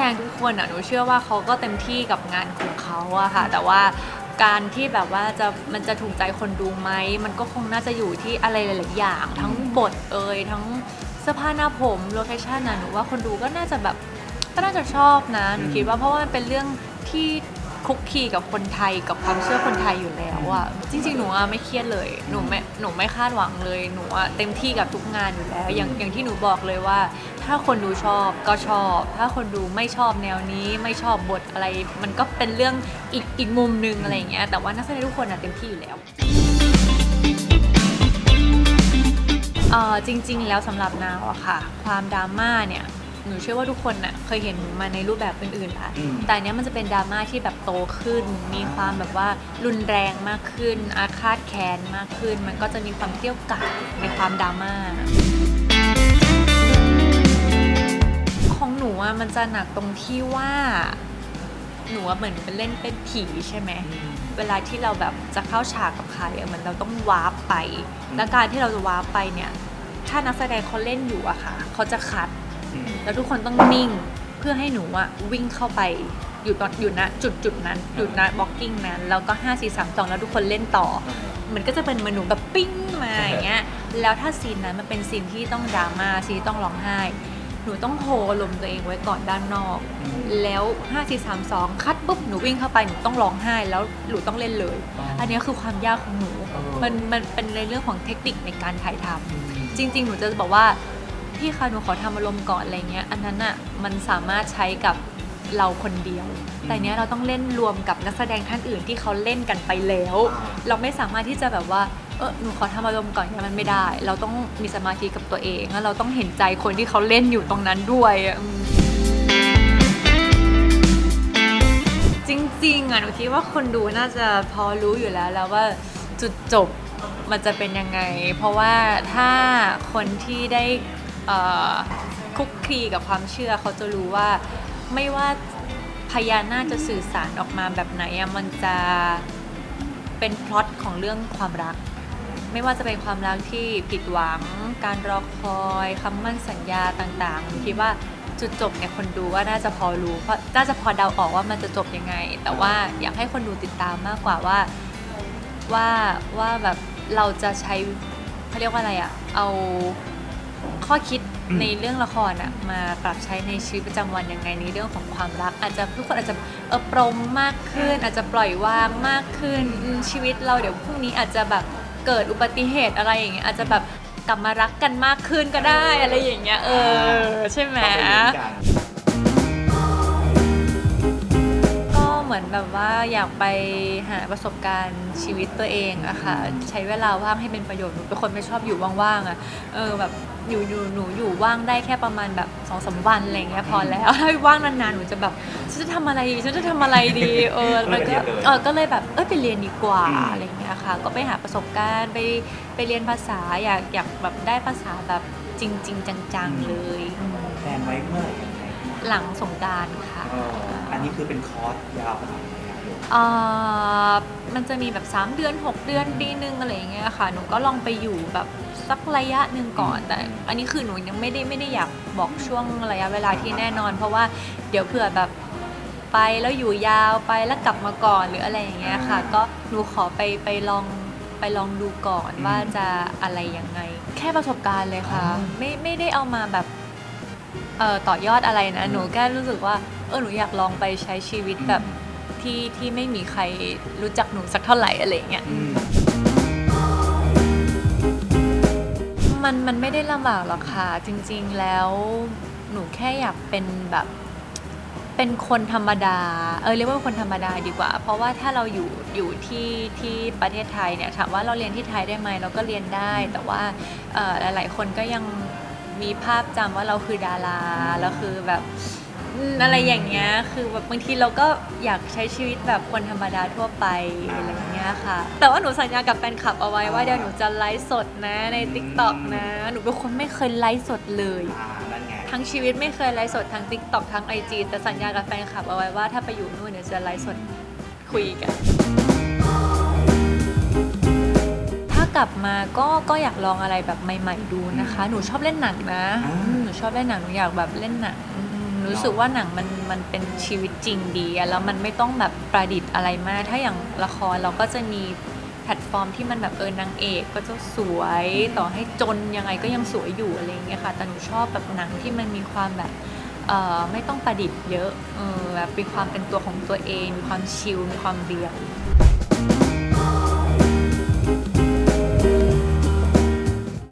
ดงทุกคนอะหนูเชื่อว่าเขาก็เต็มที่กับงานของเขาอะค่ะ แต่ว่าการที่แบบว่าจะมันจะถูกใจคนดูไหมมันก็คงน่าจะอยู่ที่อะไรหลายๆอย่าง ทั้งบทเอ่ยทั้งเสื้อผ้าหน้าผมโลเคชั่นนะหนูว่าคนดูก็น่าจะแบบก็น่าจะชอบนะหนูคิดว่าเพราะว่ามันเป็นเรื่องที่ คุกคีกับคนไทยกับความเชื่อคนไทยอยู่แล้วอะจริงๆหนูอะไม่เครียดเลยหนูไม่หนูไม่คาดหวังเลยหนูอะเต็มที่กับทุกงานอยู่แล้ว อย่างอย่างที่หนูบอกเลยว่า ถ้าคนดูชอบก็ชอบ ถ้าคนดูไม่ชอบแนวนี้ไม่ชอบบทอะไร มันก็เป็นเรื่องอีกอีกมุมนึงอะไรอย่างเงี้ยแต่ว่านักแสดงทุกคนอะเต็มที่อยู่แล้วเออจริง ๆ แล้วสำหรับนาวอะค่ะ ความดราม่าเนี่ย หนูเชื่อว่าทุกคนน่ะเคยเห็นหนูมาในรูปแบบอื่นๆละอืม แต่อันเนี้ยมันจะเป็นดราม่าที่แบบโตขึ้น มีความแบบว่ารุนแรงมากขึ้น อาฆาตแค้นมากขึ้น มันก็จะมีความเกรี้ยวกราดในความดราม่า ของหนูอะมันจะหนักตรงที่ว่า หนูอะเหมือนเป็นเล่นเป็นผีใช่ไหม เวลาที่เราแบบจะเข้าฉากกับใครอะเหมือนเราต้องวาร์ปไปแล้วการที่เราจะวาร์ปไปเนี่ย ถ้านักแสดงเขาเล่นอยู่อะค่ะ เขาจะคัด แล้วทุกคนต้องนิ่งเพื่อให้หนูอะวิ่งเข้าไปอยู่ตอนอยู่ณจุดจุดนั้นอยู่ณบล็อกกิ้งนั้นแล้วก็ 5 4 3 2 แล้วทุกคนเล่นต่อ มันก็จะเป็นเหมือนหนูแบบปิ้งมาอย่างเงี้ยแล้วถ้าซีนนั้นมันเป็นซีนที่ต้องดราม่าซีนที่ต้องร้องไห้ หนูต้องโฮลมณ์ตัวเองไว้ก่อนด้านนอก แล้ว 5 4 3 2 คัดปุ๊บหนูวิ่งเข้าไปหนูต้องร้องไห้แล้วหนูต้องเล่นเลย อันเนี้ยคือความยากของหนูมันมันเป็นในเรื่องของเทคนิคในการถ่ายทำจริง ๆ หนูจะบอกว่า พี่คะหนูขอทำอารมณ์ก่อนอะไรเงี้ย อันนั้นอะมันสามารถใช้กับเราคนเดียว แต่เนี้ยเราต้องเล่นรวมกับนักแสดงท่านอื่นที่เขาเล่นกันไปแล้ว เราไม่สามารถที่จะแบบว่าเออหนูขอทำอารมณ์ก่อนเนี่ยมันไม่ได้ เราต้องมีสมาธิกับตัวเองแล้วเราต้องเห็นใจคนที่เขาเล่นอยู่ตรงนั้นด้วยอะอืมจริงๆอะหนูคิดว่าคนดูน่าจะพอรู้อยู่แล้วแล้วว่าจุดจบมันจะเป็นยังไง เพราะว่าถ้าคนที่ได้ เอ่อคุกคีกับความเชื่อเขาจะรู้ว่าไม่ว่าพญานาคจะสื่อสารออกมาแบบไหนอะมันจะเป็นพล็อตของเรื่องความรัก ไม่ว่าจะเป็นความรักที่ผิดหวัง การรอคอยคำมั่นสัญญาต่างๆคิดว่าจุดจบเนี่ยคนดูก็น่าจะพอรู้เพราะน่าจะพอเดาออกว่ามันจะจบยังไง แต่ว่าอยากให้คนดูติดตามมากกว่าว่าว่าว่าแบบเราจะใช้เขาเรียกว่าอะไรอะเอา ข้อคิดอืมในเรื่องละครอะมาปรับใช้ในชีวิตประจำวันยังไงในเรื่องของความรัก อาจจะทุกคนอาจจะเออปรมมากขึ้น อาจจะปล่อยวางมากขึ้นอืมชีวิตเราเดี๋ยวพรุ่งนี้อาจจะแบบเกิดอุบัติเหตุอะไรอย่างเงี้ยอาจจะแบบกลับมารักกันมากขึ้นก็ได้อะไรอย่างเงี้ยเออใช่ไหมก็เหมือน แบบว่าอยากไปหาประสบการณ์ชีวิตตัวเองอะค่ะใช้เวลาว่างให้เป็นประโยชน์หนูเป็นคนไม่ชอบอยู่ว่างๆอะเออแบบอยู่อยู่หนูอยู่ว่างได้แค่ประมาณแบบสองสามวันอะไรเงี้ยพอแล้วถ้าว่างนานๆหนูจะแบบฉันจะทำอะไรดีฉันจะทำอะไรดีเออมันก็เออก็เลยแบบเออไปเรียนดีกว่าอะไรเงี้ยค่ะ ก็ไปหาประสบการณ์ไปไปเรียนภาษาอยากอยากแบบได้ภาษาแบบจริง ๆ จังๆเลยอืมแพลนไว้เมื่อไหร่ยังไง หลังสงกรารค่ะเอ่ออันนี้คือเป็นคอร์สยาวขนาดไหนครับโยมเอ่อมันจะมีแบบ 3 เดือน 6 เดือนปีนึงอะไรอย่างเงี้ยค่ะ หนูก็ลองไปอยู่แบบสักระยะหนึ่งก่อน แต่อันนี้คือหนูยังไม่ได้ไม่ได้อยากบอกช่วงระยะเวลาที่แน่นอน เพราะว่าเดี๋ยวเผื่อแบบไปแล้วอยู่ยาวไปแล้วกลับมาก่อนหรืออะไรอย่างเงี้ยค่ะ ก็หนูขอไปไปลองไปลองดูก่อนว่าจะอะไรยังไง แค่ประสบการณ์เลยค่ะ ไม่ไม่ได้เอามาแบบ เอ่อต่อยอดอะไรนะ หนูแค่รู้สึกว่าเออหนูอยากลองไปใช้ชีวิตแบบที่ที่ไม่มีใครรู้จักหนูสักเท่าไหร่อะไรอย่างเงี้ยอืมมันมันไม่ได้ลำบากหรอกค่ะ จริง ๆ แล้วหนูแค่อยากเป็นแบบเป็นคนธรรมดา เออเรียกว่าคนธรรมดาดีกว่า เพราะว่าถ้าเราอยู่อยู่ที่ที่ประเทศไทยเนี่ยถามว่าเราเรียนที่ไทยได้ไหมเราก็เรียนได้ แต่ว่าเอ่อหลาย ๆ คนก็ยัง มีภาพจำว่าเราคือดาราแล้วคือแบบอืมอะไรอย่างเงี้ยคือแบบบางทีเราก็อยากใช้ชีวิตแบบคนธรรมดาทั่วไปอะไรอย่างเงี้ยค่ะ แต่ว่าหนูสัญญากับแฟนคลับเอาไว้ว่าเดี๋ยวหนูจะไลฟ์สดนะใน t ิ k t o k นะหนูเป็นคนไม่เคยไลฟ์สดเลย อ่านั่นไงทั้งชีวิตไม่เคยไลฟ์สดทั้ง t ิ k t o k ทั้ง IG แต่สัญญากับแฟนคลับเอาไว้ว่าถ้าไปอยู่นู่นเดี๋ยวจะไลฟ์สดคุยกันถ้ากลับมาก็ก็อยากลองอะไรแบบใหม่ ๆ ดูนะคะ หนูชอบเล่นหนังนะอ่าอืมหนูชอบเล่นหนังหนูอยากแบบเล่นหนังอืมหนูรู้สึกว่าหนังมันมันเป็นชีวิตจริงดีอะแล้วมันไม่ต้องแบบประดิษฐ์อะไรมาก ถ้าอย่างละครเราก็จะมีแพลตฟอร์มที่มันแบบเออนางเอกก็จะสวยต่อให้จนยังไงก็ยังสวยอยู่อะไรอย่างเงี้ยค่ะแต่หนูชอบแบบหนังที่มันมีความแบบเอ่อไม่ต้องประดิษฐ์เยอะเออแบบมีความเป็นตัวของตัวเอง มีความชิลมีความเรียว